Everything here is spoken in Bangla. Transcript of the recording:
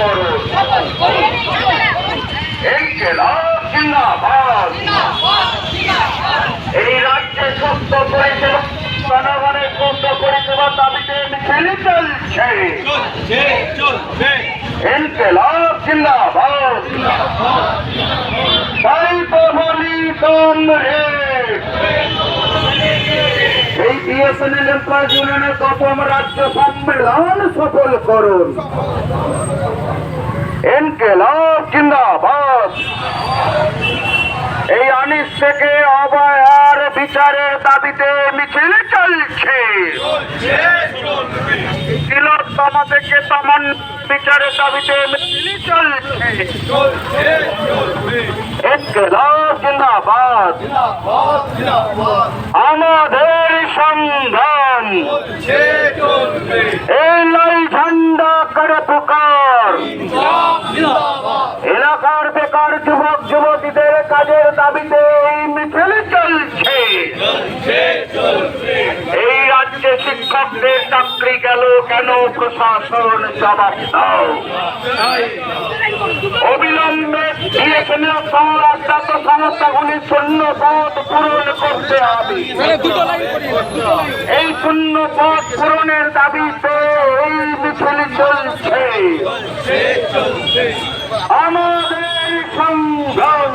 করুন এই রাজ্যে সুস্থ পরিষেবা, জনগণের সুস্থ পরিষেবা দাবিতে মিছিল চলছে। ইনকিলাব জিন্দাবাদ। এই এমপ্লয়েজ ইউনিয়নের প্রথম রাজ্য সম্মেলন সফল করুন। ইনকিলাব জিন্দাবাদ। এই আনিস থেকে অবয়ার বিচারের দাবিতে মিছিল চলছে। তিলোত্তমা থেকে তমন বিচারের দাবিতে মিছিল চলছে। জিন্দাবাদ। আমাদের চলছে এই লাই ঝান্ডা করে পুকার জিন্দাবাদ জিন্দাবাদ এলাকার বেকার যুবক যুবতীদের কাজের দাবিতে এই মিছিল চলছে চলছে চলছে এই রাজ্যে শিক্ষকদের চাকরি গেল কেন? প্রশাসন জবাব দাও। অবিলম্বে বিএসএনএল সহ সংস্থাগুলি শূন্য পদ পূরণ করতে হবে। এই শূন্য পদ পূরণের দাবিতে এই মিছিল চলছে। আমাদের সংগ্রাম।